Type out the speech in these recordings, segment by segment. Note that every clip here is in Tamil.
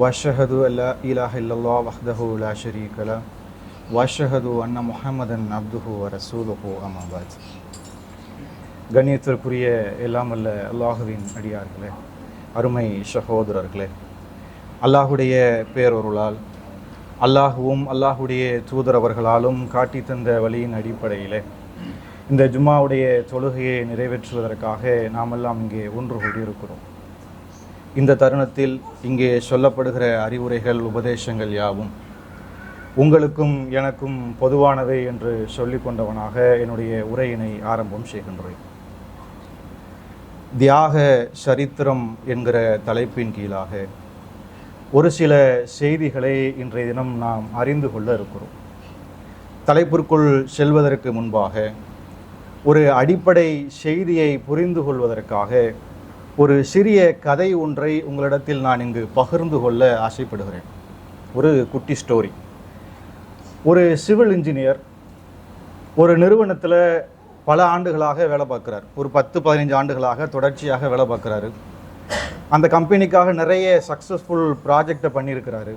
واشهد ان لا اله الا الله وحده لا شريك له. واشهد ان محمدا عبده ورسوله اما بعد. கண்ணியத்திற்குரிய எல்லாமல்ல அல்லாஹுவின் அடியார்களே அருமை சகோதரர்களே அல்லாஹுடைய பேரொருளால் அல்லாஹுவும் அல்லாஹுடைய தூதரவர்களாலும் காட்டி தந்த வழியின் அடிப்படையிலே இந்த ஜும்மாவுடைய தொழுகையை நிறைவேற்றுவதற்காக நாமெல்லாம் இங்கே ஒன்று கூடியிருக்கிறோம். இந்த தருணத்தில் இங்கே சொல்லப்படுகிற அறிவுரைகள் உபதேசங்கள் யாவும் உங்களுக்கும் எனக்கும் பொதுவானவை என்று சொல்லிக்கொண்டவனாக என்னுடைய உரையினை ஆரம்பம் செய்கின்றேன். தியாக சரித்திரம் என்கிற தலைப்பின் கீழாக ஒரு சில செய்திகளை இன்றைய தினம் நாம் அறிந்து கொள்ள இருக்கிறோம். தலைப்பிற்குள் செல்வதற்கு முன்பாக ஒரு அடிப்படை செய்தியை புரிந்து கொள்வதற்காக ஒரு சிறிய கதை ஒன்றை உங்களிடத்தில் நான் இங்கு பகிர்ந்து கொள்ள ஆசைப்படுகிறேன். ஒரு குட்டி ஸ்டோரி ஒரு சிவில் இன்ஜினியர் ஒரு நிறுவனத்தில் பல ஆண்டுகளாக வேலை பார்க்குறார். ஒரு பத்து பதினஞ்சு ஆண்டுகளாக தொடர்ச்சியாக வேலை பார்க்குறாரு. அந்த கம்பெனிக்காக நிறைய சக்ஸஸ்ஃபுல் ப்ராஜெக்டை பண்ணியிருக்கிறாரு.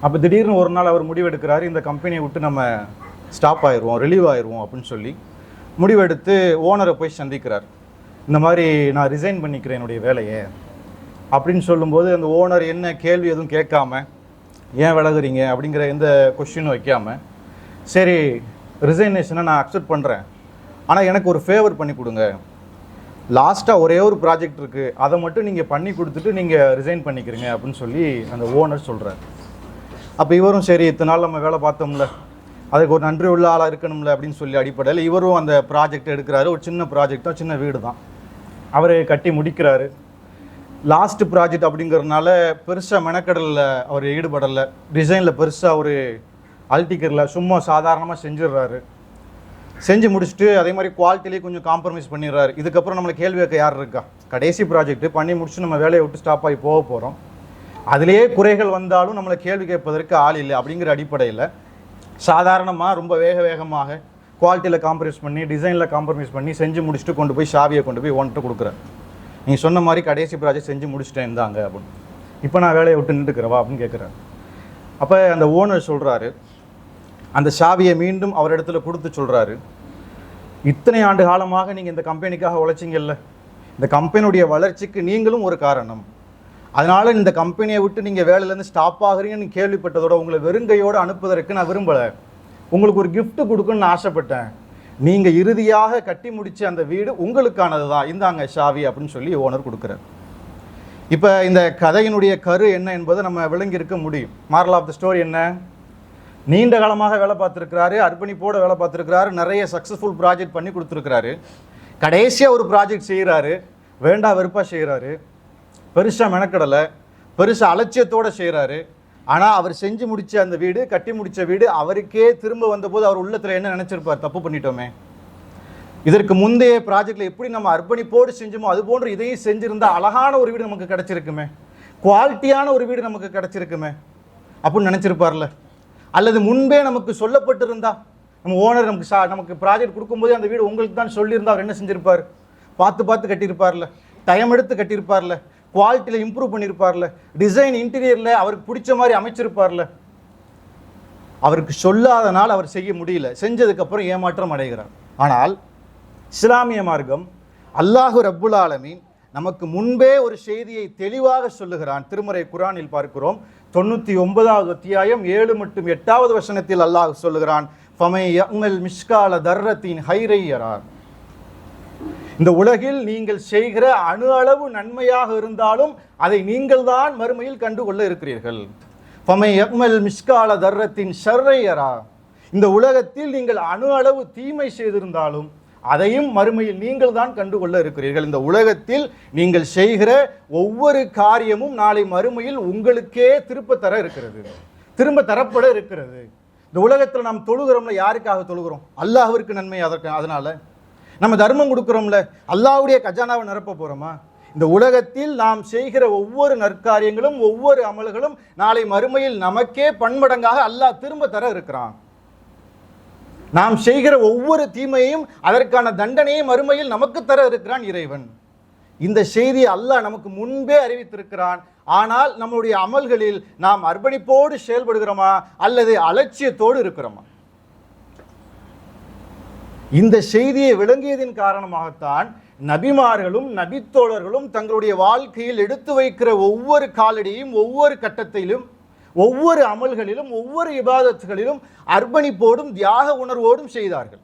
அப்போ திடீர்னு ஒரு நாள் அவர் முடிவெடுக்கிறாரு இந்த கம்பெனியை விட்டு நம்ம ஸ்டாப் ஆயிடுவோம் ரிலீவ் ஆயிடுவோம் அப்படின்னு சொல்லி முடிவெடுத்து ஓனரை போய் சந்திக்கிறார். இந்த மாதிரி நான் ரிசைன் பண்ணிக்கிறேன் என்னுடைய வேலையை அப்படின்னு சொல்லும்போது அந்த ஓனர் என்ன கேள்வி எதுவும் கேட்காம ஏன் விலகுறீங்க? அப்படிங்கிற எந்த கொஷினும் வைக்காமல் சரி ரிசைனேஷனை நான் அக்செப்ட் பண்ணுறேன் ஆனால் எனக்கு ஒரு ஃபேவர் பண்ணி கொடுங்க. லாஸ்ட்டாக ஒரே ஒரு ப்ராஜெக்ட் இருக்குது அதை மட்டும் நீங்கள் பண்ணி கொடுத்துட்டு நீங்கள் ரிசைன் பண்ணிக்கிறீங்க. அப்படின்னு சொல்லி அந்த ஓனர் சொல்கிறார் அப்போ இவரும் சரி இத்தனை நாள் நம்ம வேலை பார்த்தோம்ல. அதுக்கு ஒரு நன்றி உள்ள ஆளாக இருக்கணும்ல. அப்படின்னு சொல்லி அடிப்படையில் இவரும் அந்த ப்ராஜெக்ட் எடுக்கிறாரு. ஒரு சின்ன ப்ராஜெக்ட் தான் சின்ன வீடு தான் அவர் கட்டி முடிக்கிறாரு. லாஸ்ட் ப்ராஜெக்ட் அப்படிங்கிறதுனால பெருசாக மெனக்கடலில் அவர் ஈடுபடலை. டிசைனில் பெருசாக ஒரு அல்டிக்கரில் சும்மா சாதாரணமாக செஞ்சிடுறாரு செஞ்சு முடிச்சுட்டு அதே மாதிரி குவாலிட்டிலேயே கொஞ்சம் காம்ப்ரமைஸ் பண்ணிடுறாரு இதுக்கப்புறம் நம்மளை கேள்வி கேட்க யார் இருக்கா? கடைசி ப்ராஜெக்ட் பண்ணி முடிச்சு நம்ம வேலையை விட்டு ஸ்டாப் ஆகி போக போகிறோம் அதிலேயே குறைகள் வந்தாலும் நம்மளை கேள்வி கேட்பதற்கு ஆள் இல்லை அப்படிங்கிற அடிப்படையில் சாதாரணமாக ரொம்ப வேக வேகமாக குவாலிட்டியில் காம்ப்ரமைஸ் பண்ணி டிசைனில் காம்ப்ரமைஸ் பண்ணி செஞ்சு முடிச்சுட்டு கொண்டு போய் சாவியை கொண்டு போய் ஒன்ட்டு கொடுக்குறேன். நீ சொன்ன மாதிரி கடைசி ப்ராஜெக்ட் செஞ்சு முடிச்சுட்டேன் இருந்தாங்க அப்படின்னு. இப்போ நான் வேலையை விட்டு நின்றுக்கிறவா அப்படின்னு கேட்குறேன் அப்போ அந்த ஓனர் சொல்கிறாரு அந்த சாவியை மீண்டும் அவர் இடத்துல கொடுத்து சொல்கிறாரு இத்தனை ஆண்டு காலமாக நீங்கள் இந்த கம்பெனிக்காக உழைச்சிங்கல்ல? இந்த கம்பெனியுடைய வளர்ச்சிக்கு நீங்களும் ஒரு காரணம். அதனால் இந்த கம்பெனியை விட்டு நீங்கள் வேலையிலேருந்து ஸ்டாப் ஆகுறீங்கன்னு கேள்விப்பட்டதோட உங்களை வெறுங்கையோடு அனுப்புவதற்கு நான் விரும்பலை. உங்களுக்கு ஒரு கிஃப்ட் கொடுக்கணும்னு ஆசைப்பட்டேன். நீங்கள் இறுதியாக கட்டி முடிச்ச அந்த வீடு உங்களுக்கானது தான் இந்தாங்க ஷாவி அப்படின்னு சொல்லி ஓனர் கொடுக்குறார். இப்போ இந்த கதையினுடைய கரு என்ன என்பதை நம்ம விளங்கி இருக்க முடியும். மாரல் ஆஃப் த ஸ்டோரி என்ன? நீண்ட காலமாக வேலை பார்த்துருக்கிறாரு அர்ப்பணிப்போடு வேலை பார்த்துருக்கிறாரு நிறைய சக்ஸஸ்ஃபுல் ப்ராஜெக்ட் பண்ணி கொடுத்துருக்கிறாரு. கடைசியாக ஒரு ப்ராஜெக்ட் செய்கிறாரு வேண்டா வெறுப்பாக செய்கிறாரு பெருசாக மெனக்கடலை பெருசாக அலட்சியத்தோடு செய்கிறாரு ஆனால் அவர் செஞ்சு முடிச்ச அந்த வீடு கட்டி முடிச்ச வீடு அவருக்கே திரும்ப வந்தபோது அவர் உள்ளத்தில் என்ன நினச்சிருப்பார்? தப்பு பண்ணிட்டோமே. இதற்கு முந்தைய ப்ராஜெக்டில் எப்படி நம்ம அர்ப்பணிப்போடு செஞ்சோமோ அது போன்று இதையும் செஞ்சுருந்தால் அழகான ஒரு வீடு நமக்கு கிடச்சிருக்குமே. குவாலிட்டியான ஒரு வீடு நமக்கு கிடச்சிருக்குமே. அப்படின்னு நினச்சிருப்பார்ல. அல்லது முன்பே நமக்கு சொல்லப்பட்டிருந்தா நம்ம ஓனர் நமக்கு சா நமக்கு ப்ராஜெக்ட் கொடுக்கும்போதே அந்த வீடு உங்களுக்கு தான் சொல்லியிருந்தா அவர் என்ன செஞ்சுருப்பார்? பார்த்து பார்த்து கட்டியிருப்பார்ல. டைம் எடுத்து கட்டியிருப்பார்ல. குவாலிட்டியில் இம்ப்ரூவ் பண்ணியிருப்பார்ல டிசைன் இன்டீரியரில் அவருக்கு பிடிச்ச மாதிரி அமைச்சிருப்பார்ல. அவருக்கு சொல்லாதனால் அவர் செய்ய முடியல. செஞ்சதுக்கப்புறம் ஏமாற்றம் அடைகிறார். ஆனால் இஸ்லாமிய மார்க்கம் அல்லாஹு ரப்புல் ஆலமீன் நமக்கு முன்பே ஒரு செய்தியை தெளிவாக சொல்லுகிறான். திருமறை குரானில் பார்க்கிறோம். தொண்ணூற்றி ஒன்பதாவது அத்தியாயம் ஏழு மற்றும் எட்டாவது வசனத்தில் அல்லாஹ் சொல்லுகிறான் ஃபமை மிஷ்கால தர்ரத்தின் ஹைரையரான் இந்த உலகில் நீங்கள் செய்கிற அணு அளவு நன்மையாக இருந்தாலும் அதை நீங்கள் தான் மறுமையில் கண்டுகொள்ள இருக்கிறீர்கள். பமை எக்மல் மிஸ்கால தர்ரத்தின் ஷர்ரையரா இந்த உலகத்தில் நீங்கள் அணு அளவு தீமை செய்திருந்தாலும் அதையும் மறுமையில் நீங்கள் தான் கண்டுகொள்ள இருக்கிறீர்கள். இந்த உலகத்தில் நீங்கள் செய்கிற ஒவ்வொரு காரியமும் நாளை மறுமையில் உங்களுக்கே திருப்ப தர இருக்கிறது. திரும்ப தரப்பட இருக்கிறது. இந்த உலகத்தில் நாம் தொழுகிறோம்ல யாருக்காக தொழுகிறோம்? அல்லாஹிற்கு நன்மை அதற்கு அதனால? நம்ம தர்மம் கொடுக்குறோம்ல அல்லாவுடைய கஜானாவை நிரப்ப போறோமா? இந்த உலகத்தில் நாம் செய்கிற ஒவ்வொரு நற்காரியங்களும் ஒவ்வொரு அமல்களும் நாளை மறுமையில் நமக்கே பன்மடங்காக அல்லாஹ் திரும்ப தர இருக்கிறான். நாம் செய்கிற ஒவ்வொரு தீமையும் அதற்கான தண்டனையை மறுமையில் நமக்கு தர இருக்கிறான் இறைவன். இந்த செய்தி அல்லாஹ் நமக்கு முன்பே அறிவித்திருக்கிறான். ஆனால் நம்முடைய அமல்களில் நாம் அர்ப்பணிப்போடு செயல்படுகிறோமா? அல்லது அலட்சியத்தோடு இருக்கிறோமா? இந்த செய்தியை விளங்கியதின் காரணமாகத்தான் நபிமார்களும் நபித்தோழர்களும் தங்களுடைய வாழ்க்கையில் எடுத்து வைக்கிற ஒவ்வொரு காலடியும் ஒவ்வொரு கட்டத்திலும் ஒவ்வொரு அமல்களிலும் ஒவ்வொரு இபாதத்துகளிலும் அர்ப்பணிப்போடும் தியாக உணர்வோடும் செய்தார்கள்.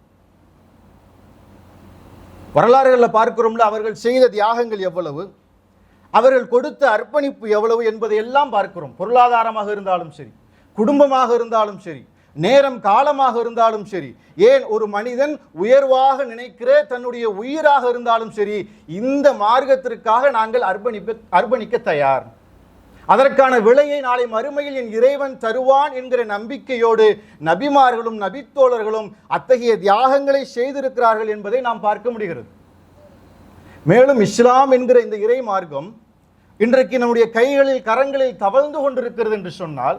வரலாறுகளில் பார்க்கிறோம்ல அவர்கள் செய்த தியாகங்கள் எவ்வளவு? அவர்கள் கொடுத்த அர்ப்பணிப்பு எவ்வளவு என்பதை எல்லாம் பார்க்கிறோம். பொருளாதாரமாக இருந்தாலும் சரி குடும்பமாக இருந்தாலும் சரி நேரம் காலமாக இருந்தாலும் சரி ஏன் ஒரு மனிதன் உயர்வாக நினைக்கிற தன்னுடைய உயிராக இருந்தாலும் சரி இந்த மார்க்கத்திற்காக நாங்கள் அர்ப்பணிப்ப அர்ப்பணிக்க தயார். அதற்கான விலையை நாளை மறுமையில் என் இறைவன் தருவான் என்கிற நம்பிக்கையோடு நபிமார்களும் நபித்தோழர்களும் அத்தகைய தியாகங்களை செய்திருக்கிறார்கள் என்பதை நாம் பார்க்க முடிகிறது. மேலும் இஸ்லாம் என்கிற இந்த இறை மார்க்கம் இன்றைக்கு நம்முடைய கைகளில் கரங்களில் தவழ்ந்து கொண்டிருக்கிறது என்று சொன்னால்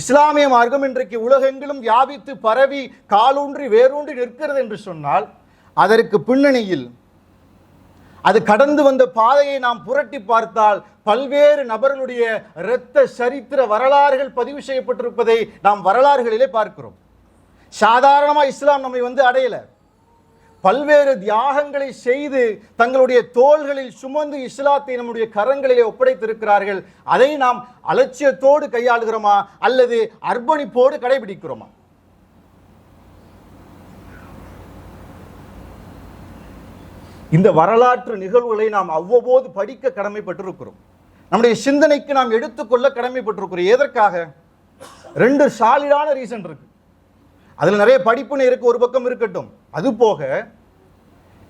இஸ்லாமிய மார்க்கம் இன்றைக்கு உலகெங்கிலும் வியாபித்து பரவி காலூன்றி வேரூன்றி நிற்கிறது என்று சொன்னால் அதற்கு பின்னணியில் அது கடந்து வந்த பாதையை நாம் புரட்டி பார்த்தால் பல்வேறு நபர்களுடைய இரத்த சரித்திர வரலாறுகள் பதிவு செய்யப்பட்டிருப்பதை நாம் வரலாறுகளிலே பார்க்கிறோம். சாதாரணமா இஸ்லாம் நம்மை வந்து அடையல. பல்வேறு தியாகங்களை செய்து தங்களுடைய தோள்களில் சுமந்து இஸ்லாத்தை நம்முடைய கரங்களிலே ஒப்படைத்திருக்கிறார்கள். அதை நாம் அலட்சியத்தோடு கையாளுகிறோமா? அல்லது அர்ப்பணிப்போடு கடைபிடிக்கிறோமா? இந்த வரலாற்று நிகழ்வுகளை நாம் அவ்வப்போது படிக்க கடமைப்பட்டிருக்கிறோம். நம்முடைய சிந்தனைக்கு நாம் எடுத்துக்கொள்ள கடமைப்பட்டிருக்கிறோம். எதற்காக? ரெண்டு சாலிடான ரீசன் இருக்கு. அதுல நிறைய படிப்புன்னு இருக்கு ஒரு பக்கம் இருக்கட்டும். அது போக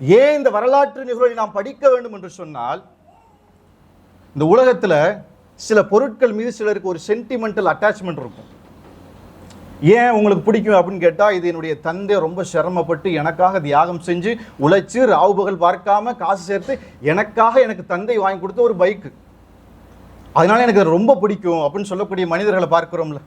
ஏன் இந்த வரலாற்று நிகழ்வை நாம் படிக்க வேண்டும் என்று சொன்னால் இந்த உலகத்துல சில பொருட்கள் மீது சிலருக்கு ஒரு சென்டிமெண்டல் அட்டாச்மெண்ட் இருக்கும். ஏன் உங்களுக்கு பிடிக்கும் அப்படின்னு கேட்டால் இது என்னுடைய தந்தை ரொம்ப சிரமப்பட்டு எனக்காக தியாகம் செஞ்சு உழைச்சி ராவுபகல் பார்க்காம காசு சேர்த்து எனக்காக எனக்கு தந்தை வாங்கி கொடுத்த ஒரு பைக்கு அதனால எனக்கு ரொம்ப பிடிக்கும் அப்படின்னு சொல்லக்கூடிய மனிதர்களை பார்க்குறோம்ல.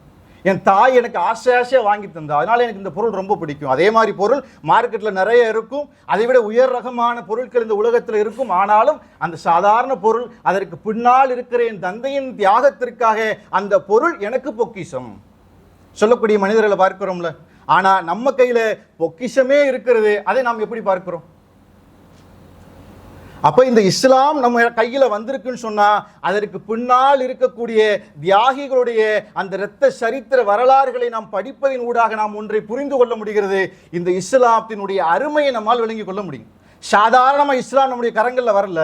என் தாய் எனக்கு ஆசை ஆசையாக வாங்கி தந்தா. அதனால் எனக்கு இந்த பொருள் ரொம்ப பிடிக்கும். அதே மாதிரி பொருள் மார்க்கெட்டில் நிறைய இருக்கும். அதை விட உயர் ரகமான பொருட்கள் இந்த உலகத்தில் இருக்கும். ஆனாலும் அந்த சாதாரண பொருள் அதற்கு பின்னால் இருக்கிற என் தந்தையின் தியாகத்திற்காக அந்த பொருள் எனக்கு பொக்கிஷம். சொல்லக்கூடிய மனிதர்களை பார்க்கிறோம்ல. ஆனால் நம்ம கையில் பொக்கிஷமே இருக்கிறது. அதை நாம் எப்படி பார்க்கிறோம்? அப்போ இந்த இஸ்லாம் நம்ம கையில் வந்திருக்குன்னு சொன்னால் அதற்கு பின்னால் இருக்கக்கூடிய தியாகிகளுடைய அந்த இரத்த சரித்திர வரலாறுகளை நாம் படிப்பதின் ஊடாக நாம் ஒன்றை புரிந்து கொள்ள முடிகிறது. இந்த இஸ்லாத்தினுடைய அருமையை நம்மால் விளங்கி கொள்ள முடியும். சாதாரணமாக இஸ்லாம் நம்முடைய கரங்களில் வரல.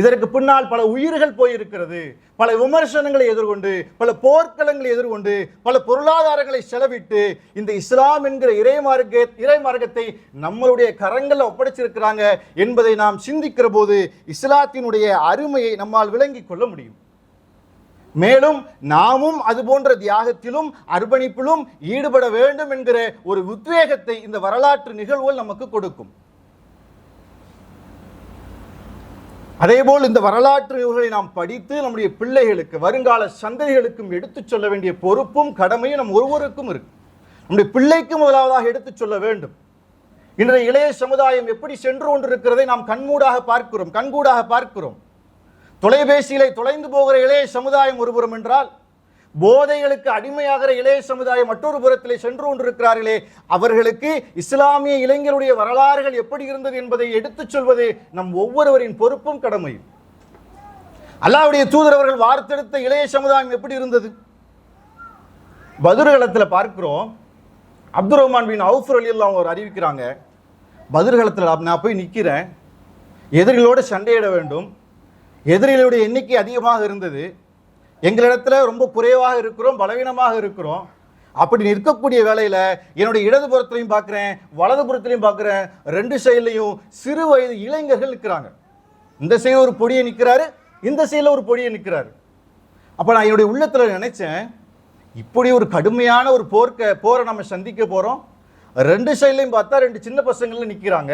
இதற்கு பின்னால் பல உயிர்கள் போயிருக்கிறது. பல விமர்சனங்களை எதிர்கொண்டு பல போர்க்களங்களை எதிர்கொண்டு பல பொருளாதாரங்களை செலவிட்டு இந்த இஸ்லாம் என்கிற இறைமார்க்க இறைமார்க்கத்தை நம்மளுடைய கரங்களில் ஒப்படைச்சிருக்கிறாங்க என்பதை நாம் சிந்திக்கிற போது இஸ்லாத்தினுடைய அருமையை நம்மால் விளங்கிக் கொள்ள முடியும். மேலும் நாமும் அது போன்ற தியாகத்திலும் அர்ப்பணிப்பிலும் ஈடுபட வேண்டும் என்கிற ஒரு உத்வேகத்தை இந்த வரலாற்று நிகழ்வுகள் நமக்கு கொடுக்கும். அதேபோல் இந்த வரலாற்று நிகழ்வுகளை நாம் படித்து நம்முடைய பிள்ளைகளுக்கு வருங்கால சந்ததிகளுக்கும் எடுத்துச் சொல்ல வேண்டிய பொறுப்பும் கடமையும் நம் ஒருவருக்கும் இருக்கு. நம்முடைய பிள்ளைக்கு முதலாவதாக எடுத்துச் சொல்ல வேண்டும். இன்றைய இளைய சமுதாயம் எப்படி சென்று கொண்டிருக்கிறதை நாம் கண்மூடாக பார்க்கிறோம் கண்கூடாக பார்க்கிறோம். தொலைபேசியிலே தொலைந்து போகிற இளைய சமுதாயம் ஒருபுறம் என்றால் போதைகளுக்கு அடிமையாகிற இளைய சமுதாயம் மற்றொரு புறத்திலே சென்று கொண்டிருக்கிறார்களே அவர்களுக்கு இஸ்லாமிய இளைஞருடைய வரலாறுகள் எப்படி இருந்தது என்பதை எடுத்துச் சொல்வது நம் ஒவ்வொருவரின் பொறுப்பும் கடமையும். அல்லாவுடைய தூதர் அவர்கள் வார்த்தெடுத்த இளைய சமுதாயம் எப்படி இருந்தது? பதுர்களத்தில் பார்க்கிறோம். அப்துல் ரஹ்மான் பின் அவுஃபர் அலி அவங்க ஒரு அறிவிக்கிறாங்க பதிர்களத்தில் நான் போய் நிற்கிறேன் எதிரிகளோடு சண்டையிட வேண்டும். எதிரிகளுடைய எண்ணிக்கை அதிகமாக இருந்தது. எங்களிடத்துல ரொம்ப குறைவாக இருக்கிறோம் பலவீனமாக இருக்கிறோம். அப்படி நிற்கக்கூடிய வேலையில் என்னுடைய இடதுபுறத்திலையும் பார்க்குறேன் வலதுபுறத்திலையும் பார்க்குறேன் ரெண்டு சைட்லையும் சிறு வயது இளைஞர்கள் நிற்கிறாங்க. இந்த சைடில் ஒரு பொடியை நிற்கிறாரு இந்த சைடில் ஒரு பொடியை நிற்கிறாரு. அப்போ நான் என்னுடைய உள்ளத்தில் நினைச்சேன் இப்படி ஒரு கடுமையான ஒரு போர்க்க போரை நம்ம சந்திக்க போகிறோம் ரெண்டு சைட்லையும் பார்த்தா ரெண்டு சின்ன பசங்களும் நிற்கிறாங்க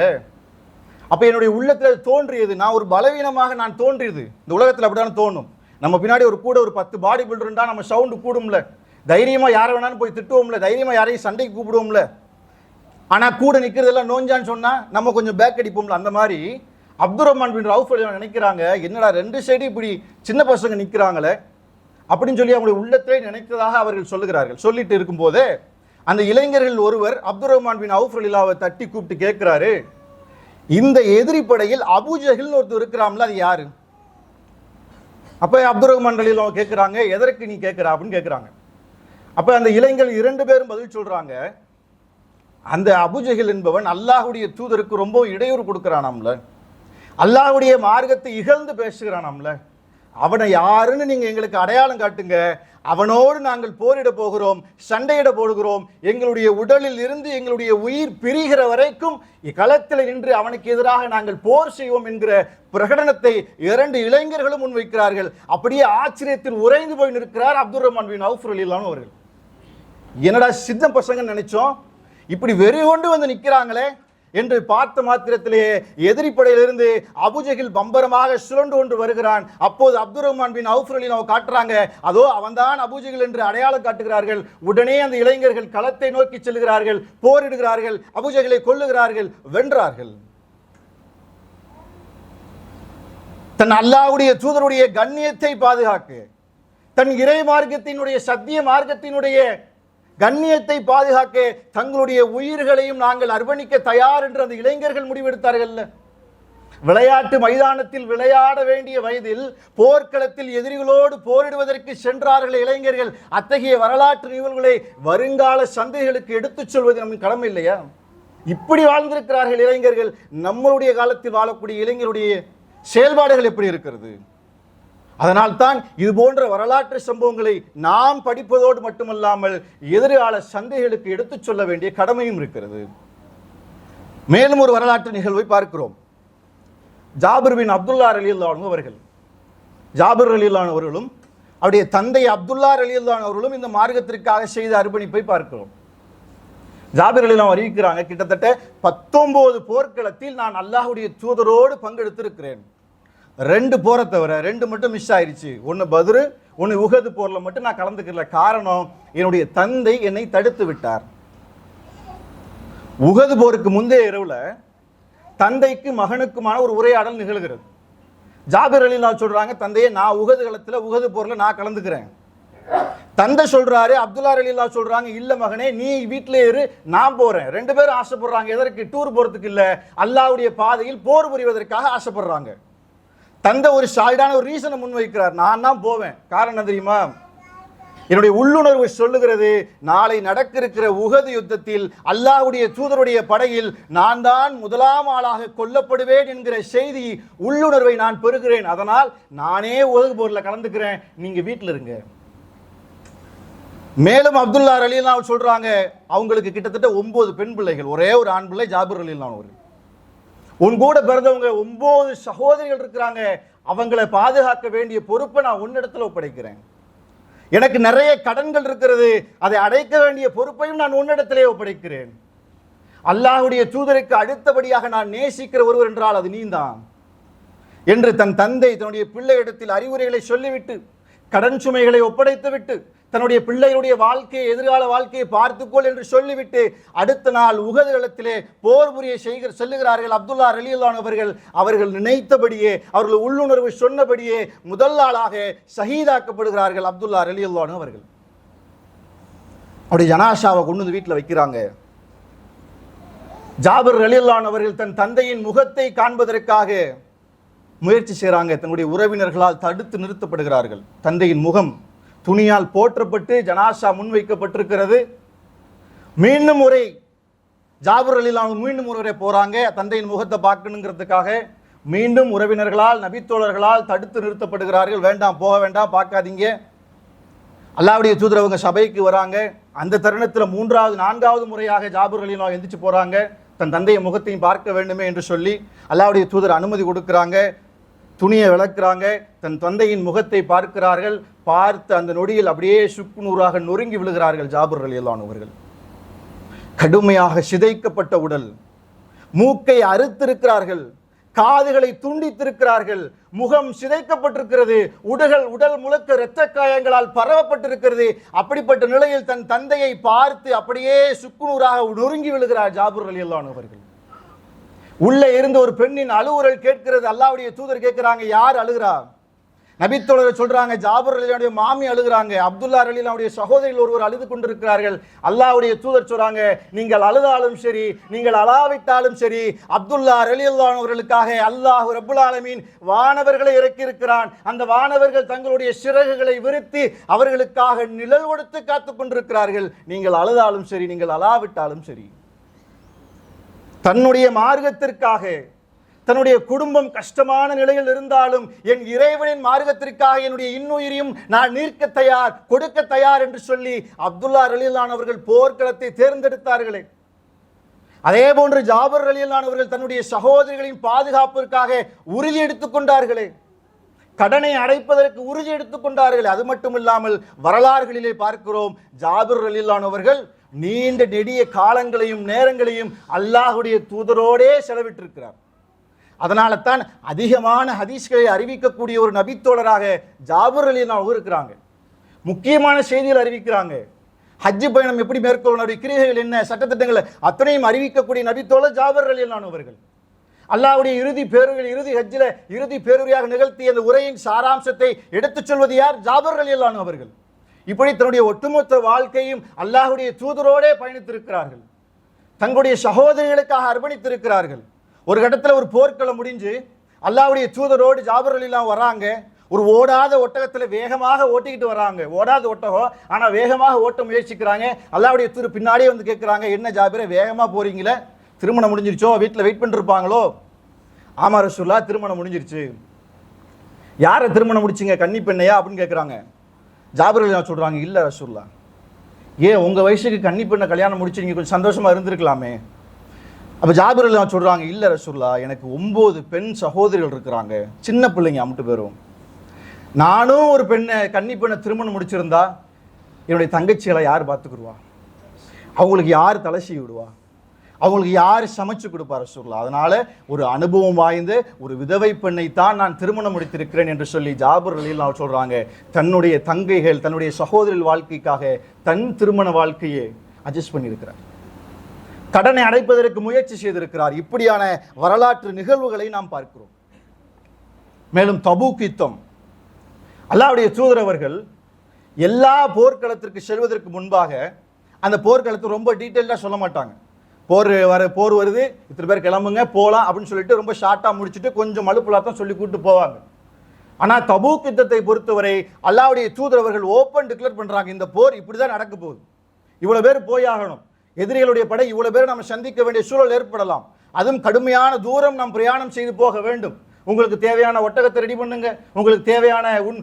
அப்போ என்னுடைய உள்ளத்தில் தோன்றியது நான் ஒரு பலவீனமாக நான் தோன்றியது. இந்த உலகத்தில் அப்படிதான் தோணும். நம்ம பின்னாடி ஒரு கூட ஒரு பத்து பாடி பில்டர் நம்ம சவுண்டு கூடும்ல. தைரியமாக யாரை வேணாலும் போய் திட்டுவோம்ல. தைரியமாக யாரையும் சண்டைக்கு கூப்பிடுவோம்ல. ஆனால் கூட நிற்கிறதெல்லாம் நோஞ்சான்னு சொன்னால் நம்ம கொஞ்சம் பேக் அடிப்போம்ல. அந்த மாதிரி அப்துல் ரஹ்மான் பின் ரவுஃப் நினைக்கிறாங்க என்னடா ரெண்டு சைடு இப்படி சின்ன பசங்க நிற்கிறாங்களே அப்படின்னு சொல்லி அவங்களுடைய உள்ளத்தை நினைத்ததாக அவர்கள் சொல்லுகிறார்கள். சொல்லிட்டு இருக்கும்போதே அந்த இளைஞர்கள் ஒருவர் அப்துல் ரஹ்மான் பின் அவுஃப் அலிலாவை தட்டி கூப்பிட்டு கேட்குறாரு இந்த எதிரிப்படையில் படையில் ஒருத்தர் இருக்கிறாம்ல அது யாரு? அப்போ அப்துல் ரஹ்மான் அலியில் அவங்க கேட்குறாங்க எதற்கு நீ கேட்குற அப்படின்னு கேட்குறாங்க அப்போ அந்த இளைஞர்கள் இரண்டு பேரும் பதில் சொல்கிறாங்க அந்த அபுஜஹில் என்பவன் அல்லாஹுடைய தூதருக்கு ரொம்ப இடையூறு கொடுக்குறானாம்ல. அல்லாஹுடைய மார்க்கத்தை இகழ்ந்து பேசுகிறானாம்ல. அவனை யாருன்னு நீங்கள் எங்களுக்கு அடையாளம் காட்டுங்க. அவனோடு நாங்கள் போரிட போகிறோம் சண்டையிட போடுகிறோம். எங்களுடைய உடலில் இருந்து எங்களுடைய உயிர் பிரிகிற வரைக்கும் களத்தில் நின்று அவனுக்கு எதிராக நாங்கள் போர் செய்வோம் என்கிற பிரகடனத்தை இரண்டு இளைஞர்களும் முன்வைக்கிறார்கள். அப்படியே ஆச்சரியத்தில் உறைந்து போய் நிற்கிறார் அப்துல் ரஹ்மான் பின் அவுஃபர் அலிலான் அவர்கள். என்னடா சித்த பசங்க நினைச்சோம்? இப்படி வெறி கொண்டு வந்து நிற்கிறாங்களே என்று பார்த்த மாத்திரத்திலேயே எதிரிப்படையிலிருந்து அபுஜகில் பம்பரமாக சுழண்டு கொண்டு வருகிறான். அப்போது அப்துல் ரஹ்மான் பின் அவுஃபர் அலி காட்டுறாங்க. அதோ அவன்தான் அபுஜகில் என்று அடையாளம் காட்டுகிறார்கள். உடனே அந்த இளைஞர்கள் களத்தை நோக்கி செல்கிறார்கள். போரிடுகிறார்கள். அபுஜகிலை கொல்லுகிறார்கள். வென்றார்கள். தன் அல்லாஹ்வுடைய தூதருடைய கண்ணியத்தை பாதுகாக்க தன் இறை மார்க்கத்தினுடைய சத்திய மார்க்கத்தினுடைய கண்ணியத்தை பாதுகாக்க தங்களுடைய உயிர்களையும் நாங்கள் அர்ப்பணிக்க தயார் என்று அந்த இளைஞர்கள் முடிவெடுத்தார்கள் விளையாட்டு மைதானத்தில் விளையாட வேண்டிய வயதில் போர்க்களத்தில் எதிரிகளோடு போரிடுவதற்கு சென்றார்கள் இளைஞர்கள். அத்தகைய வரலாற்று நிகழ்வுகளை வருங்கால சந்தைகளுக்கு எடுத்துச் சொல்வது நம்ம கடமை இல்லையா? இப்படி வாழ்ந்திருக்கிறார்கள் இளைஞர்கள். நம்மளுடைய காலத்தில் வாழக்கூடிய இளைஞருடைய செயல்பாடுகள் எப்படி இருக்கிறது? அதனால் தான் இது போன்ற வரலாற்று சம்பவங்களை நாம் படிப்பதோடு மட்டுமல்லாமல் எதிர்கால சந்தைகளுக்கு எடுத்துச் சொல்ல வேண்டிய கடமையும் இருக்கிறது. மேலும் ஒரு வரலாற்று நிகழ்வை பார்க்கிறோம். ஜாபிர் பின் அப்துல்லா அலியுல்லான் அவர்கள். ஜாபிர் அலியுல்லான் அவர்களும் அவருடைய தந்தை அப்துல்லா அலியுல்லான் அவர்களும் இந்த மார்க்கத்திற்காக செய்த அர்ப்பணிப்பை பார்க்கிறோம். ஜாபிர் அலிலாம் அறிவிக்கிறாங்க கிட்டத்தட்ட பத்தொன்பது போர்க்களத்தில் நான் அல்லாஹுடைய தூதரோடு பங்கெடுத்திருக்கிறேன். ரெண்டு போரை தவிர ரெண்டு மட்டும் மிஸ் ஆயிருச்சு. ஒன்று பதிரு ஒன்று உகது போரில் மட்டும் நான் கலந்துக்கல. காரணம் என்னுடைய தந்தை என்னை தடுத்து விட்டார். உகது போருக்கு முந்தைய இரவுல தந்தைக்கு மகனுக்குமான ஒரு உரையாடல் நிகழ்கிறது. ஜாபிர் அலிலா சொல்றாங்க தந்தையே நான் உகது களத்தில் உகது போர்ல நான் கலந்துக்கிறேன். தந்தை சொல்றாரு அப்துல்லா அலிலா சொல்றாங்க இல்லை மகனே நீ வீட்டிலே இரு நான் போறேன். ரெண்டு பேரும் ஆசைப்படுறாங்க எதற்கு? டூர் போறதுக்கு இல்லை. அல்லாவுடைய பாதையில் போர் புரிவதற்காக ஆசைப்படுறாங்க. தந்தை ஒரு சாலிடான ஒரு ரீசனை முன்வைக்கிறார். நான் தான் போவேன். காரணம் தெரியுமா? என்னுடைய உள்ளுணர்வு சொல்லுகிறது நாளை நடக்க இருக்கிற உகது யுத்தத்தில் அல்லாஹ்வுடைய தூதருடைய படையில் நான் தான் முதலாம் ஆளாக கொல்லப்படுவேன் என்கிற செய்தி உள்ளுணர்வை நான் பெறுகிறேன். அதனால் நானே உகது போரில் கலந்துக்கிறேன். நீங்க வீட்டில் இருங்க. மேலும் அப்துல்லா அலிலாம் சொல்றாங்க அவங்களுக்கு கிட்டத்தட்ட ஒன்பது பெண் பிள்ளைகள். ஒரே ஒரு ஆண் பிள்ளை ஜாபர் அலிலாம் ஒரு உன் கூட பிறந்தவங்க ஒன்பது சகோதரிகள் இருக்கிறாங்க. அவங்களை பாதுகாக்க வேண்டிய பொறுப்பை நான் உன்னிடத்துல ஒப்படைக்கிறேன். எனக்கு நிறைய கடன்கள் இருக்கிறது. அதை அடைக்க வேண்டிய பொறுப்பையும் நான் உன்னிடத்திலே ஒப்படைக்கிறேன். அல்லாஹ்வுடைய தூதருக்கு அடுத்தபடியாக நான் நேசிக்கிற ஒருவர் என்றால் அது நீந்தான். என்று தன் தந்தை தன்னுடைய பிள்ளையிடத்தில் அறிவுரைகளை சொல்லிவிட்டு கடன் சுமைகளை ஒப்படைத்து விட்டு தன்னுடைய பிள்ளைகளுடைய வாழ்க்கையை எதிர்கால வாழ்க்கையை பார்த்துக்கொள் என்று சொல்லிவிட்டு அடுத்த நாள் உகது களத்திலே போர் புரிய செய்கிற செல்லுகிறார்கள் அப்துல்லா ரலியுல்லான் அவர்கள். அவர்கள் நினைத்தபடியே அவர்கள் உள்ளுணர்வு சொன்னபடியே முதல் ஆளாக ஷஹீதாக்கப்படுகிறார்கள் அப்துல்லா ரலியுல்லான் அவர்கள். அவருடைய ஜனாஷாவை கொண்டு வந்து வீட்டில் வைக்கிறாங்க. ஜாபர் ரலியுல்லான் அவர்கள் தன் தந்தையின் முகத்தை காண்பதற்காக முயற்சி செய்கிறாங்க தன்னுடைய உறவினர்களால் தடுத்து நிறுத்தப்படுகிறார்கள். தந்தையின் முகம் துணியால் போற்றப்பட்டு ஜனாஷா முன்வைக்கப்பட்டிருக்கிறது. மீண்டும் முறை ஜாபர் அலிலாம் மீண்டும் ஒருவரை போகிறாங்க தந்தையின் முகத்தை பார்க்கணுங்கிறதுக்காக மீண்டும் உறவினர்களால் நபித்தோழர்களால் தடுத்து நிறுத்தப்படுகிறார்கள். வேண்டாம் போக வேண்டாம் பார்க்காதீங்க. அல்லாவுடைய தூதரவங்க சபைக்கு வராங்க. அந்த தருணத்தில் மூன்றாவது நான்காவது முறையாக ஜாபர் அலிலா எந்திரிச்சு போகிறாங்க தன் தந்தைய முகத்தையும் பார்க்க வேண்டுமே என்று சொல்லி அல்லாவுடைய தூதர் அனுமதி கொடுக்குறாங்க. துணியை விளக்குறாங்க. தன் தந்தையின் முகத்தை பார்க்கிறார்கள். பார்த்து அந்த நொடியில் அப்படியே சுக்குநூறாக நொறுங்கி விழுகிறார்கள் ஜாபர் அலிலான் அவர்கள். கடுமையாக சிதைக்கப்பட்ட உடல். மூக்கை அறுத்திருக்கிறார்கள். காதுகளை துண்டித்திருக்கிறார்கள். முகம் சிதைக்கப்பட்டிருக்கிறது. உடல்கள் உடல் முழுக்க இரத்த காயங்களால் பரவப்பட்டிருக்கிறது. அப்படிப்பட்ட நிலையில் தன் தந்தையை பார்த்து அப்படியே சுக்குநூறாக நொறுங்கி விழுகிறார் ஜாபூர் அலி அவர்கள். உள்ளே இருந்து ஒரு பெண்ணின் அழுவுரல் கேட்கிறது அல்லாவுடைய தூதர் கேட்கிறாங்க யார் அழுகிறா? நபித்தோழர் சொல்றாங்க ஜாபர் அலிலாவுடைய மாமி அழுகிறாங்க அப்துல்லா அலிலாவுடைய சகோதரிகள் ஒருவர் அழுது கொண்டிருக்கிறார்கள். அல்லாவுடைய தூதர் சொல்றாங்க நீங்கள் அழுதாலும் சரி நீங்கள் அழாவிட்டாலும் சரி அப்துல்லா அலிலான் அவர்களுக்காக அல்லாஹ் ரபுல் ஆலமீன் வானவர்களை இறக்கியிருக்கிறான். அந்த வானவர்கள் தங்களுடைய சிறகுகளை விருத்தி அவர்களுக்காக நிழல் கொடுத்து காத்துக் கொண்டிருக்கிறார்கள். நீங்கள் அழுதாலும் சரி நீங்கள் அழாவிட்டாலும் சரி. தன்னுடைய மார்க்கத்திற்காக தன்னுடைய குடும்பம் கஷ்டமான நிலையில் இருந்தாலும் என் இறைவனின் மார்க்கத்திற்காக என்னுடைய இன்னுயிரையும் நான் நீர்க்க தயார் கொடுக்க தயார் என்று சொல்லி அப்துல்லா ரலிலான் அவர்கள் போர்க்களத்தை தேர்ந்தெடுத்தார்களே. அதே போன்று ஜாபர் ரலிலான் அவர்கள் தன்னுடைய சகோதரிகளின் பாதுகாப்பிற்காக உறுதி எடுத்துக் கொண்டார்களே. கடனை அடைப்பதற்கு உறுதி எடுத்துக் கொண்டார்கள். அது மட்டும் இல்லாமல் வரலாறுகளிலே பார்க்கிறோம் ஜாபர் ரலிலான் அவர்கள் நீண்ட நெடிய காலங்களையும் நேரங்களையும் அல்லாஹுடைய தூதரோடே செலவிட்டிருக்கிறார். அதனால தான் அதிகமான ஹதீஸ்களை அறிவிக்கக்கூடிய ஒரு நபித்தோழராக ஜாபர் அலி இருக்கிறாங்க. முக்கியமான செய்திகள் அறிவிக்கிறாங்க. ஹஜ்ஜு பயணம் எப்படி மேற்கொள்ளணும் அப்படி கிரிகைகள் என்ன சட்டத்திட்டங்களை அத்தனையும் அறிவிக்கக்கூடிய நபித்தோழர் ஜாபர் அலி அவர்கள். அல்லாவுடைய இறுதி பேருவில் இறுதி ஹஜ்ஜில் இறுதி பேருரையாக நிகழ்த்திய அந்த உரையின் சாராம்சத்தை எடுத்துச் சொல்வது யார்? ஜாபர் அலி அவர்கள். இப்படி தன்னுடைய ஒட்டுமொத்த வாழ்க்கையும் அல்லாஹுடைய தூதரோடே பயணித்திருக்கிறார்கள். தங்களுடைய சகோதரிகளுக்காக அர்ப்பணித்திருக்கிறார்கள். ஒரு கட்டத்தில் ஒரு போர்க்களம் முடிஞ்சு அல்லாவுடைய தூதரோடு ஜாபர் அலிலாம் வராங்க. ஒரு ஓடாத ஒட்டகத்தில் வேகமாக ஓட்டிக்கிட்டு வராங்க. ஓடாத ஒட்டகம் ஆனால் வேகமாக ஓட்ட முயற்சிக்கிறாங்க. அல்லாவுடைய தூர் பின்னாடியே வந்து கேட்குறாங்க என்ன ஜாபிரை வேகமாக போறீங்களே? திருமணம் முடிஞ்சிருச்சோ? வீட்டில் வெயிட் பண்ணிருப்பாங்களோ? ஆமாம் ரசூல்லா திருமணம் முடிஞ்சிருச்சு. யாரை திருமணம் முடிச்சிங்க? கன்னி பெண்ணையா? அப்படின்னு கேட்குறாங்க ஜாபிர் அலி சொல்கிறாங்க இல்லை ரசூல்லா. ஏன் உங்கள் வயசுக்கு கன்னி பெண்ணை கல்யாணம் முடிச்சு நீங்கள் கொஞ்சம் சந்தோஷமாக இருந்திருக்கலாமே? அப்போ ஜாபிர் அலி சொல்கிறாங்க இல்லை ரசூல்லா எனக்கு ஒம்பது பெண் சகோதரிகள் இருக்கிறாங்க. சின்ன பிள்ளைங்க அமுட்டு பேரும். நானும் ஒரு பெண்ணை கன்னி பெண்ணை திருமணம் முடிச்சிருந்தா என்னுடைய தங்கச்சிகளை யார் பார்த்துக்குருவா? அவங்களுக்கு யார் தலை செய்ய விடுவா அவங்களுக்கு யார் சமைச்சு கொடுப்பா ரசூல்லா அதனால ஒரு அனுபவம் வாய்ந்த ஒரு விதவை பெண்ணை தான் நான் திருமணம் முடித்திருக்கிறேன் என்று சொல்லி ஜாபர் அலில் அவர் சொல்றாங்க. தன்னுடைய தங்கைகள் தன்னுடைய சகோதரிகள் வாழ்க்கைக்காக தன் திருமண வாழ்க்கையை அட்ஜஸ்ட் பண்ணியிருக்கிறார். கடனை அடைப்பதற்கு முயற்சி செய்திருக்கிறார். இப்படியான வரலாற்று நிகழ்வுகளை நாம் பார்க்கிறோம். மேலும் தபூக் அல்லாவுடைய தூதரவர்கள் எல்லா போர்க்களத்திற்கு செல்வதற்கு முன்பாக அந்த போர்க்களத்தை ரொம்ப டீட்டெயில்டாக சொல்ல மாட்டாங்க. போர் வர போர் வருது இத்தனை பேர் கிளம்புங்க போகலாம் அப்படின்னு சொல்லிட்டு ரொம்ப ஷார்ட்டாக முடிச்சுட்டு கொஞ்சம் மழுப்புலாத்தான் சொல்லி கூப்பிட்டு போவாங்க. ஆனால் தபூக் யுத்தத்தை பொறுத்தவரை அல்லாவுடைய தூதரவர்கள் ஓப்பன் டிக்ளேர் பண்ணுறாங்க இந்த போர் இப்படி தான் நடக்க போகுது. இவ்வளோ பேர் போயாகணும் எதிரிகளுடைய படை இவ்வளோ பேர் நம்ம சந்திக்க வேண்டிய சூழல் ஏற்படலாம். அதுவும் கடுமையான தூரம் நாம் பிரயாணம் செய்து போக வேண்டும். உங்களுக்கு தேவையான ஒட்டகத்தை ரெடி பண்ணுங்க. உங்களுக்கு தேவையான உண்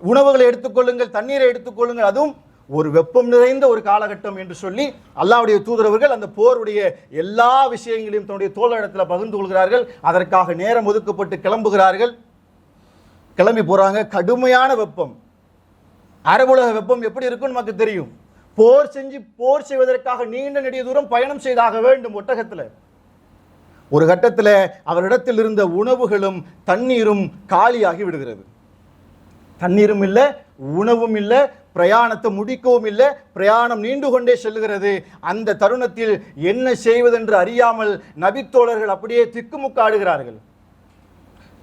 உணவுகளை எடுத்துக்கொள்ளுங்கள் தண்ணீரை எடுத்துக்கொள்ளுங்கள். அதுவும் ஒரு வெப்பம் நிறைந்த ஒரு காலகட்டம் என்று சொல்லி அல்லாவுடைய தூதரவர்கள் அந்த போருடைய எல்லா விஷயங்களையும் தன்னுடைய தோழரிடத்தில் பகிர்ந்து கொள்கிறார்கள். அதற்காக நேரம் ஒதுக்கப்பட்டு கிளம்புகிறார்கள். கிளம்பி போறாங்க. கடுமையான வெப்பம். அரபுலக வெப்பம் எப்படி இருக்குன்னு நமக்கு தெரியும். போர் செஞ்சு போர் செய்வதற்காக நீண்ட நெடிய தூரம் பயணம் செய்தாக வேண்டும் ஒட்டகத்துல. ஒரு கட்டத்தில் அவரிடத்தில் இருந்த உணவுகளும் தண்ணீரும் காலியாகி விடுகிறது. தண்ணீரும் இல்லை உணவும் இல்லை பிரயாணத்தை முடிக்கவும் இல்லை பிரயாணம் நீண்டு கொண்டே செல்கிறது. அந்த தருணத்தில் என்ன செய்வதென்று அறியாமல் நபித்தோழர்கள் அப்படியே திக்குமுக்காடுகிறார்கள்.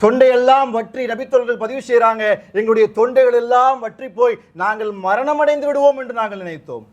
தொண்டையெல்லாம் வற்றி நபித்தோழர்கள் பதிவு செய்கிறாங்க எங்களுடைய தொண்டைகள் எல்லாம் வற்றி போய் நாங்கள் மரணமடைந்து விடுவோம் என்று நாங்கள் நினைத்தோம்.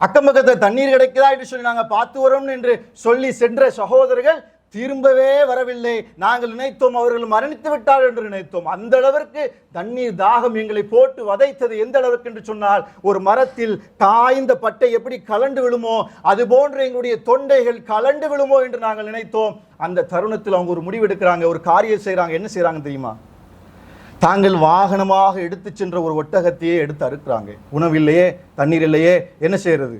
அக்கம் பக்கத்தில் தண்ணீர் கிடைக்குதா என்று சொல்லி நாங்கள் பார்த்து வரோம் என்று சொல்லி சென்ற சகோதரர்கள் திரும்பவே வரவில்லை. நாங்கள் நினைத்தோம் அவர்கள் மரணித்து விட்டார்கள் என்று நினைத்தோம். அந்த அளவிற்கு தண்ணீர் தாகம் எங்களை போட்டு வதைத்தது எந்த அளவிற்கு என்று சொன்னால் ஒரு மரத்தில் காய்ந்த பட்டை எப்படி கலண்டு விழுமோ அது போன்று எங்களுடைய தொண்டைகள் கலண்டு விழுமோ என்று நாங்கள் நினைத்தோம். அந்த தருணத்தில் அவங்க ஒரு முடிவு எடுக்கிறாங்க ஒரு காரியம் செய்கிறாங்க என்ன செய்கிறாங்க தெரியுமா? தாங்கள் வாகனமாக எடுத்து சென்ற ஒரு ஒட்டகத்தையே எடுத்து அறுக்கிறாங்க. உணவில்லையே தண்ணீர் இல்லையே என்ன செய்யறது?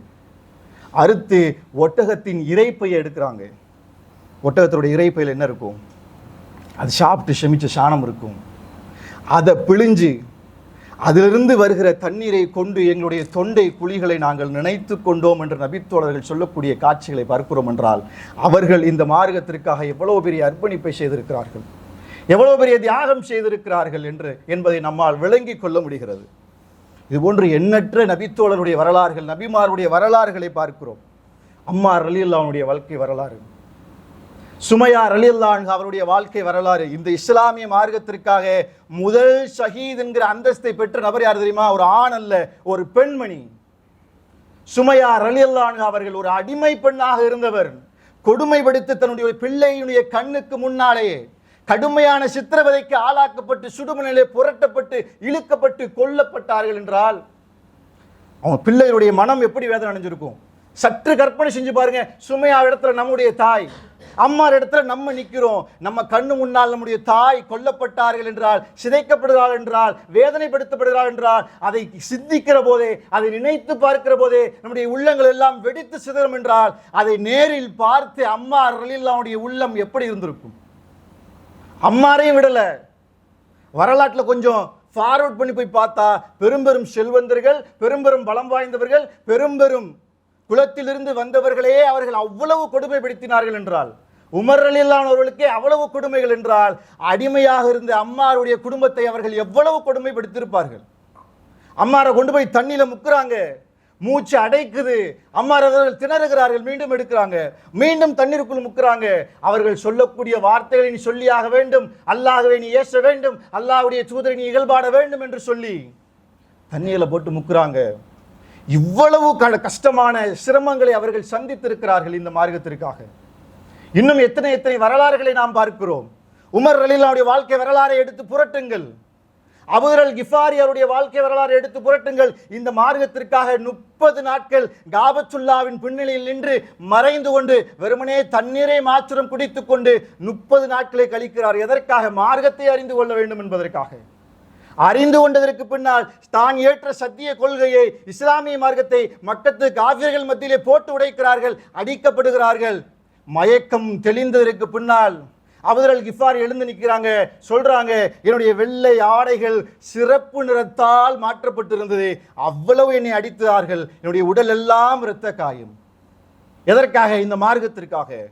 அறுத்து ஒட்டகத்தின் இறைப்பையை எடுக்கிறாங்க. ஒட்டகத்தோட இறைப்பையில் என்ன இருக்கும்? அது சாப்பிட்டு செமிச்ச சாணம் இருக்கும். அதை பிழிஞ்சு அதிலிருந்து வருகிற தண்ணீரை கொண்டு எங்களுடைய தொண்டை குழிகளை நாங்கள் நினைத்து கொண்டோம் என்று நபித்தோழர்கள் சொல்லக்கூடிய காட்சிகளை பார்க்கிறோம் என்றால் அவர்கள் இந்த மார்க்கத்திற்காக எவ்வளோ பெரிய அர்ப்பணிப்பை செய்திருக்கிறார்கள்? எவ்வளோ பெரிய தியாகம் செய்திருக்கிறார்கள் என்று என்பதை நம்மால் விளங்கிக் கொள்ள முடிகிறது. இது போன்று எண்ணற்ற நபித்தோழருடைய வரலாறுகள் நபிமாருடைய வரலாறுகளை பார்க்கிறோம். அம்மா ரலியல்லாவுடைய வாழ்க்கை வரலாறு. சுமையா ரலியல்லான் அவருடைய வாழ்க்கை வரலாறு. இந்த இஸ்லாமிய மார்க்கத்திற்காக முதல் ஷஹீத் என்கிற அந்தஸ்தை பெற்ற நபர் யார் தெரியுமா? ஒரு ஆண் அல்ல ஒரு பெண்மணி. சுமையா ரலியல்லான் அவர்கள் ஒரு அடிமை பெண்ணாக இருந்தவர். கொடுமைப்படுத்தி தன்னுடைய பிள்ளையினுடைய கண்ணுக்கு முன்னாலேயே கடுமையான சித்திரவதைக்கு ஆளாக்கப்பட்டு சுடுமணிலே புரட்டப்பட்டு இழுக்கப்பட்டு கொல்லப்பட்டார்கள் என்றால் அவங்க பிள்ளைகளுடைய மனம் எப்படி வேதனை அடைஞ்சிருக்கும்? சற்று கற்பனை செஞ்சு பாருங்க. சுமையா இடத்துல நம்முடைய தாய் அம்மா இடத்துல நம்ம நிற்கிறோம் நம்ம கண்ணு முன்னால் நம்முடைய தாய் கொல்லப்பட்டார்கள் என்றால் சிதைக்கப்படுகிறாள் என்றால் வேதனைப்படுத்தப்படுகிறாள் என்றால் அதை சிந்திக்கிற போதே அதை நினைத்து பார்க்கிற போதே நம்முடைய உள்ளங்கள் எல்லாம் வெடித்து சிதறும் என்றால் அதை நேரில் பார்த்து அம்மா ரலில்லாவுடைய உள்ளம் எப்படி இருந்திருக்கும்? அம்மாரையும் விடலை. வரலாற்றில் கொஞ்சம் ஃபார்வர்ட் பண்ணி போய் பார்த்தா பெரும்பெரும் செல்வந்தர்கள் பெரும்பெரும் பலம் வாய்ந்தவர்கள் பெரும்பெரும் குலத்திலிருந்து வந்தவர்களே அவர்கள் அவ்வளவு கொடுமைப்படுத்தினார்கள் என்றால் உமர் அவ்வளவு கொடுமைகள் என்றால் அடிமையாக இருந்த அம்மாருடைய குடும்பத்தை அவர்கள் எவ்வளவு கொடுமைப்படுத்தியிருப்பார்கள்? அம்மாரை கொண்டு போய் தண்ணியில் முக்குறாங்க. மூச்சு அடைக்குது. அம்மார் அவர்கள் திணறுகிறார்கள் மீண்டும் எடுக்கிறாங்க. மீண்டும் தண்ணீருக்குள் முக்கிறாங்க. அவர்கள் சொல்லக்கூடிய வார்த்தைகளை நீ சொல்லியாக வேண்டும். அல்லாகவே நீ ஏச வேண்டும். அல்லாஹுடைய தூதரை நீ இகழ்பாட வேண்டும் என்று சொல்லி தண்ணீரில் போட்டு முக்குறாங்க. இவ்வளவு க- கஷ்டமான சிரமங்களை அவர்கள் சந்தித்திருக்கிறார்கள் இந்த மார்க்கத்திற்காக. இன்னும் எத்தனை எத்தனை வரலாறுகளை நாம் பார்க்கிறோம்? உமர் ரலீலாவுடைய வாழ்க்கை வரலாறை எடுத்து புரட்டுங்கள். அபுரல் கிஃபாரி அவருடைய வாழ்க்கை வரலாறு எடுத்து புரட்டுங்கள். இந்த மார்க்கத்திற்காக முப்பது நாட்கள் காபத்துல்லாவின் பின்னணியில் நின்று மறைந்து கொண்டு வெறுமனே தண்ணீரை மாத்திரம் குடித்துக் கொண்டு முப்பது நாட்களை கழிக்கிறார். எதற்காக? மார்க்கத்தை அறிந்து கொள்ள வேண்டும் என்பதற்காக. அறிந்து கொண்டதற்கு பின்னால் தான் ஏற்ற சத்திய கொள்கையை இஸ்லாமிய மார்க்கத்தை மக்கத்து காவியர்கள் மத்தியிலே போட்டு உடைக்கிறார்கள் அடிக்கப்படுகிறார்கள். மயக்கம் தெளிந்ததற்கு பின்னால் அபுதல் கிஃபார் எழுந்து நிற்கிறாங்க. சொல்றாங்க என்னுடைய வெள்ளை ஆடைகள் சிறப்பு நிறத்தால் மாற்றப்பட்டிருந்தது. அவ்வளவு என்னை அடித்தார்கள். என்னுடைய உடல் எல்லாம் இரத்த காயம். எதற்காக? இந்த மார்க்கத்திற்காக.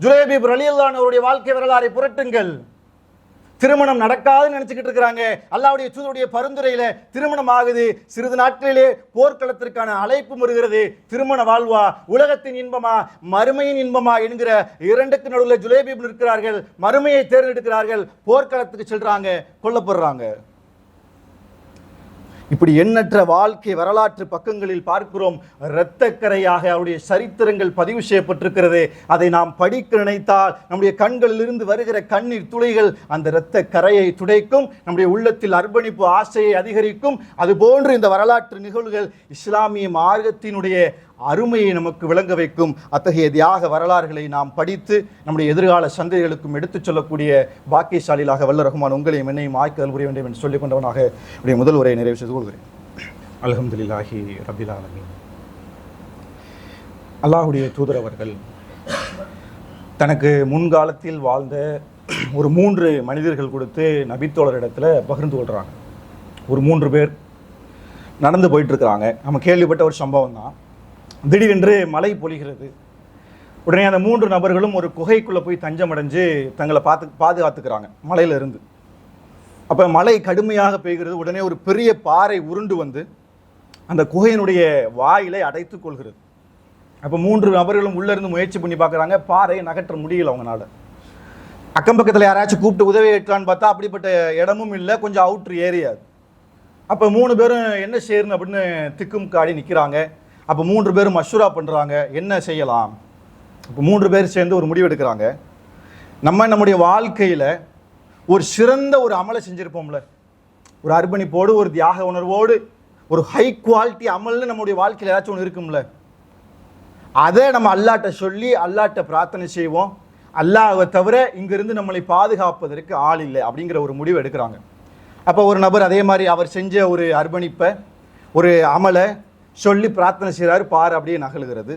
ஜுலேபீப் ரலியல்லான் அவருடைய வாழ்க்கை வரலாறை புரட்டுங்கள். திருமணம் நடக்காதுன்னு நினைச்சுக்கிட்டு இருக்கிறாங்க. அல்லாவுடைய தூதருடைய பரிந்துரையில திருமணம் ஆகுது சிறிது நாட்களிலே போர்க்களத்திற்கான அழைப்பு வருகிறது. திருமண வாழ்வா உலகத்தின் இன்பமா மறுமையின் இன்பமா என்கிற இரண்டுக்கு நடுவில் ஜுலேபி இருக்கிறார்கள். மறுமையை தேர்ந்தெடுக்கிறார்கள். போர்க்களத்துக்கு செல்றாங்க கொல்லப்படுறாங்க. இப்படி எண்ணற்ற வாழ்க்கை வரலாற்று பக்கங்களில் பார்க்கிறோம். இரத்தக்கரையாக அவருடைய சரித்திரங்கள் பதிவு செய்யப்பட்டிருக்கிறது. அதை நாம் படிக்க நினைத்தால் நம்முடைய கண்களிலிருந்து வருகிற கண்ணீர் துளிகள் அந்த இரத்த கரையை துடைக்கும். நம்முடைய உள்ளத்தில் அர்ப்பணிப்பு ஆசையை அதிகரிக்கும். அதுபோன்று இந்த வரலாற்று நிகழ்வுகள் இஸ்லாமிய மார்க்கத்தினுடைய அருமையை நமக்கு விளங்க வைக்கும் அத்தகைய தியாக வரலாறுகளை நாம் படித்து நம்முடைய எதிர்கால சந்தைகளுக்கும் எடுத்துச் சொல்லக்கூடிய பாக்கியசாலிகளாக வல்ல ரஹ்மான் உங்களையும் என்னையும் ஆய்க்கல் புரிய வேண்டும் என்று சொல்லிக் கொண்டவனாக என்னுடைய முதல் உரையை நிறைவு செய்து கொள்கிறேன். அல்ஹம்துலில்லாஹி ரபில் ஆலமீன். அல்லாஹுடைய தூதர் அவர்கள் தனக்கு முன்காலத்தில் வாழ்ந்த ஒரு மூன்று மனிதர்கள் கொடுத்து நபித்தோழரிடத்தில் பகிர்ந்து கொள்கிறாங்க ஒரு மூன்று பேர் நடந்து போயிட்டுருக்கிறாங்க நம்ம கேள்விப்பட்ட ஒரு சம்பவம் தான் திடீரென்று மழை பொழிகிறது. உடனே அந்த மூன்று நபர்களும் ஒரு குகைக்குள்ளே போய் தஞ்சம் அடைஞ்சு தங்களை பார்த்து பாதுகாத்துக்கிறாங்க மலையிலிருந்து. அப்போ மழை கடுமையாக பெய்கிறது. உடனே ஒரு பெரிய பாறை உருண்டு வந்து அந்த குகையினுடைய வாயிலை அடைத்து கொள்கிறது. அப்போ மூன்று நபர்களும் உள்ளேருந்து முயற்சி பண்ணி பார்க்குறாங்க. பாறையை நகற்ற முடியல அவங்களால அக்கம் பக்கத்தில் யாராச்சும் கூப்பிட்டு உதவி கேட்கலான்னு பார்த்தா அப்படிப்பட்ட இடமும் இல்லை. கொஞ்சம் அவுட்ரு ஏரியா அப்போ மூணு பேரும் என்ன செய்யணும் அப்படின்னு திக்கும் காடி நிற்கிறாங்க அப்போ மூன்று பேரும் மஷூரா பண்ணுறாங்க என்ன செய்யலாம்? இப்போ மூன்று பேர் சேர்ந்து ஒரு முடிவு எடுக்கிறாங்க. நம்ம நம்முடைய வாழ்க்கையில் ஒரு சிறந்த ஒரு அமலை செஞ்சுருப்போம்ல. ஒரு அர்ப்பணிப்போடு ஒரு தியாக உணர்வோடு ஒரு ஹை குவாலிட்டி அமல்னு நம்முடைய வாழ்க்கையில் ஏதாச்சும் ஒன்று இருக்கும்ல. அதை நம்ம அல்லாட்ட சொல்லி அல்லாட்ட பிரார்த்தனை செய்வோம். அல்லாவை தவிர இங்கிருந்து நம்மளை பாதுகாப்பதற்கு ஆள் இல்லை அப்படிங்கிற ஒரு முடிவு எடுக்கிறாங்க. அப்போ ஒரு நபர் அதே மாதிரி அவர் செஞ்ச ஒரு அர்ப்பணிப்பை ஒரு அமலை சொல்லி பிரார்த்தனை செய்கிறாரு பாறை அப்படியே நகழ்கிறது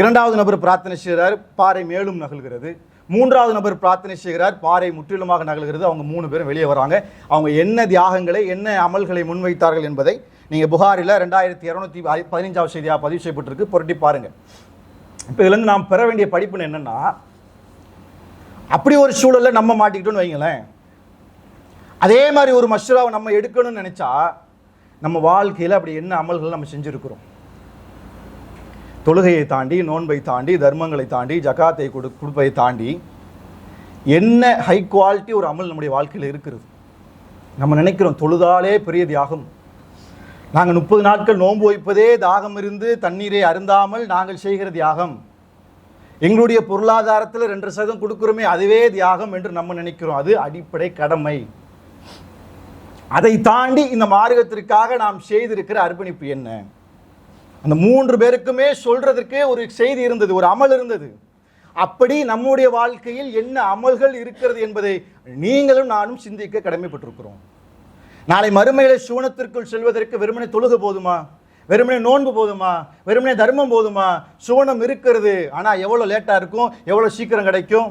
இரண்டாவது நபர் பிரார்த்தனை செய்கிறார் பாறை மேலும் நகழ்கிறது மூன்றாவது நபர் பிரார்த்தனை செய்கிறார் பாறை முற்றிலுமாக நகல்கிறது. அவங்க மூணு பேரும் வெளியே வராங்க. அவங்க என்ன தியாகங்களை என்ன அமல்களை முன்வைத்தார்கள் என்பதை நீங்கள் புகாரில் ரெண்டாயிரத்தி இரநூத்தி பதினஞ்சாவது செய்தியாக பதிவு செய்யப்பட்டிருக்கு. புரட்டி பாருங்க. இப்போ இதுலேருந்து நாம் பெற வேண்டிய படிப்புன்னு என்னென்னா அப்படி ஒரு சூழலில் நம்ம மாட்டிக்கிட்டோம்னு வைங்களேன். அதே மாதிரி ஒரு மஷ்ராவை நம்ம எடுக்கணும்னு நினச்சா நம்ம வாழ்க்கையில் அப்படி என்ன அமல்கள் நம்ம செஞ்சுருக்கிறோம்? தொழுகையை தாண்டி நோன்பை தாண்டி தர்மங்களை தாண்டி ஜகாத்தை கொடு கொடுப்பதை தாண்டி என்ன ஹை குவாலிட்டி ஒரு அமல் நம்முடைய வாழ்க்கையில் இருக்கிறது? நம்ம நினைக்கிறோம் தொழுதாலே பெரிய தியாகம். நாங்கள் முப்பது நாட்கள் நோன்பு வைப்பதே தாகம் இருந்து தண்ணீரை அருந்தாமல் நாங்கள் செய்கிற தியாகம். எங்களுடைய பொருளாதாரத்தில் ரெண்டு சதம் கொடுக்குறோமே அதுவே தியாகம் என்று நம்ம நினைக்கிறோம். அது அடிப்படை கடமை. அதை தாண்டி இந்த மார்க்கத்திற்காக நாம் செய்திருக்கிற அர்ப்பணிப்பு என்ன? அந்த மூன்று பேருக்குமே சொல்றதற்கு ஒரு செய்தி இருந்தது ஒரு அமல் இருந்தது. அப்படி நம்முடைய வாழ்க்கையில் என்ன அமல்கள் இருக்கிறது என்பதை நீங்களும் நானும் சிந்திக்க கடமைப்பட்டிருக்கிறோம். நாளை மறுமையில சுவனத்திற்குள் செல்வதற்கு வெறுமனே தொழுக போதுமா? வெறுமனே நோன்பு போதுமா? வெறுமனே தர்மம் போதுமா? சுவனம் இருக்கிறது ஆனால் எவ்வளோ லேட்டாக இருக்கும்? எவ்வளோ சீக்கிரம் கிடைக்கும்?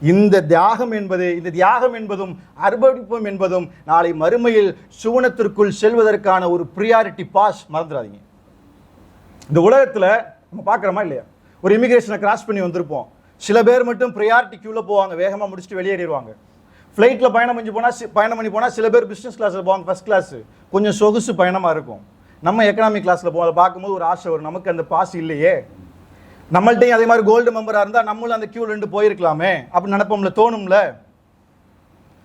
இந்த தியாகம் என்பது இந்த தியாகம் என்பதும் அர்ப்பணிப்பும் என்பதும் நாளை மறுமையில் சுவனத்திற்குள் செல்வதற்கான ஒரு ப்ரியாரிட்டி பாஸ் மறந்துடாதீங்க. இந்த உலகத்தில் நம்ம பார்க்குறோமா இல்லையா? ஒரு இமிகிரேஷனை கிராஸ் பண்ணி வந்திருப்போம். சில பேர் மட்டும் ப்ரியாரிட்டி க்யூவில் போவாங்க. வேகமாக முடிச்சுட்டு வெளியேறிடுவாங்க. ஃப்ளைட்டில் பயணம் பண்ணி போனால் பயணம் பண்ணி போனால் சில பேர் பிஸ்னஸ் கிளாஸில் போவாங்க. ஃபஸ்ட் கிளாஸு கொஞ்சம் சொகுசு பயணமாக இருக்கும். நம்ம எக்கனாமிக் கிளாஸில் போவோம் அதை பார்க்கும்போது ஒரு ஆசை வரும். நமக்கு அந்த பாஸ் இல்லையே. நம்மள்ட்டையும் அதே மாதிரி கோல்டு மெம்பராக இருந்தால் நம்மளும் அந்த க்யூவில் ரெண்டு போயிருக்கலாமே அப்படின்னு நினைப்போம்ல தோணும்ல?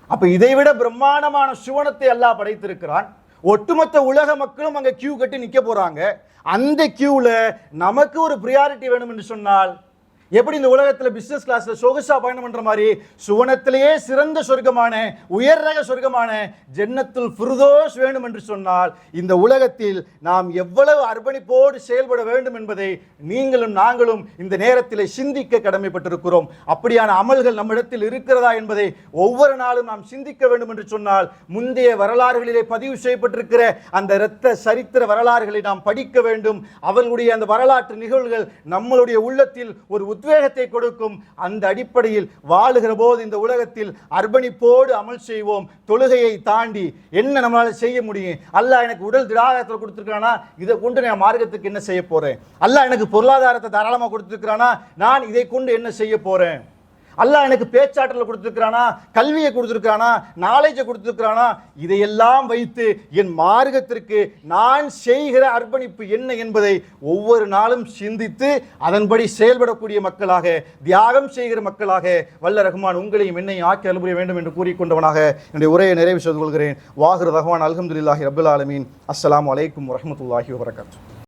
அப்போ இதை விட பிரம்மாண்டமான சுவனத்தை எல்லாம் படைத்திருக்கிறான். ஒட்டுமொத்த உலக மக்களும் அங்கே கியூ கட்டி நிற்க போகிறாங்க அந்த கியூவில் நமக்கு ஒரு ப்ரியாரிட்டி வேணும் என்று சொன்னால் எப்படி இந்த உலகத்தில் பிஸ்னஸ் கிளாஸில் சொகுசா பயணம் பண்ற மாதிரி? சுவனத்திலேயே சிறந்த சொர்க்கமான உயர் ரக சொர்க்கமான ஜென்னத்தில் ஃபிர்தோஸ் வேண்டும் என்று சொன்னால் இந்த உலகத்தில் நாம் எவ்வளவு அர்ப்பணிப்போடு செயல்பட வேண்டும் என்பதை நீங்களும் நாங்களும் இந்த நேரத்தில் சிந்திக்க கடமைப்பட்டிருக்கிறோம். அப்படியான அமல்கள் நம்மிடத்தில் இருக்கிறதா என்பதை ஒவ்வொரு நாளும் நாம் சிந்திக்க வேண்டும் என்று சொன்னால் முந்தைய வரலாறுகளிலே பதிவு செய்யப்பட்டிருக்கிற அந்த இரத்த சரித்திர வரலாறுகளை நாம் படிக்க வேண்டும். அவர்களுடைய அந்த வரலாற்று நிகழ்வுகள் நம்மளுடைய உள்ளத்தில் ஒரு உத்வேகத்தை கொடுக்கும் அந்த அடிப்படையில் வாழுகிற போது இந்த உலகத்தில் அர்ப்பணிப்போடு அமல் செய்வோம். தொழுகையை தாண்டி என்ன நம்மளால் செய்ய முடியும்? அல்லாஹ் எனக்கு உடல் திடாதாரத்தில் கொடுத்துருக்கானா இதை கொண்டு நான் மார்க்கத்துக்கு என்ன செய்ய போகிறேன் அல்லாஹ் எனக்கு பொருளாதாரத்தை தாராளமாக கொடுத்துருக்கிறானா? நான் இதை கொண்டு என்ன செய்ய போகிறேன் அல்லாஹ் எனக்கு பேச்சாற்றல் கொடுத்துருக்கிறானா கல்வியை கொடுத்துருக்கிறானா நாலேஜை கொடுத்துருக்கிறானா இதையெல்லாம் வைத்து என் மார்க்கத்திற்கு நான் செய்கிற அர்ப்பணிப்பு என்ன என்பதை ஒவ்வொரு நாளும் சிந்தித்து அதன்படி செயல்படக்கூடிய மக்களாக தியாகம் செய்கிற மக்களாக வல்ல ரஹ்மான் உங்களையும் என்னையும் ஆக்கி அலுபுரிய வேண்டும் என்று கூறிக்கொண்டவனாக என்னுடைய உரையை நிறைவு செய்து கொள்கிறேன். வாகுர் ரஹ்மான் அலமதுல்லாஹி ரபுல் ஆலமீன். அஸ்லாம் அலைக்கும் வரமத்துல்லாஹி வரகாத்து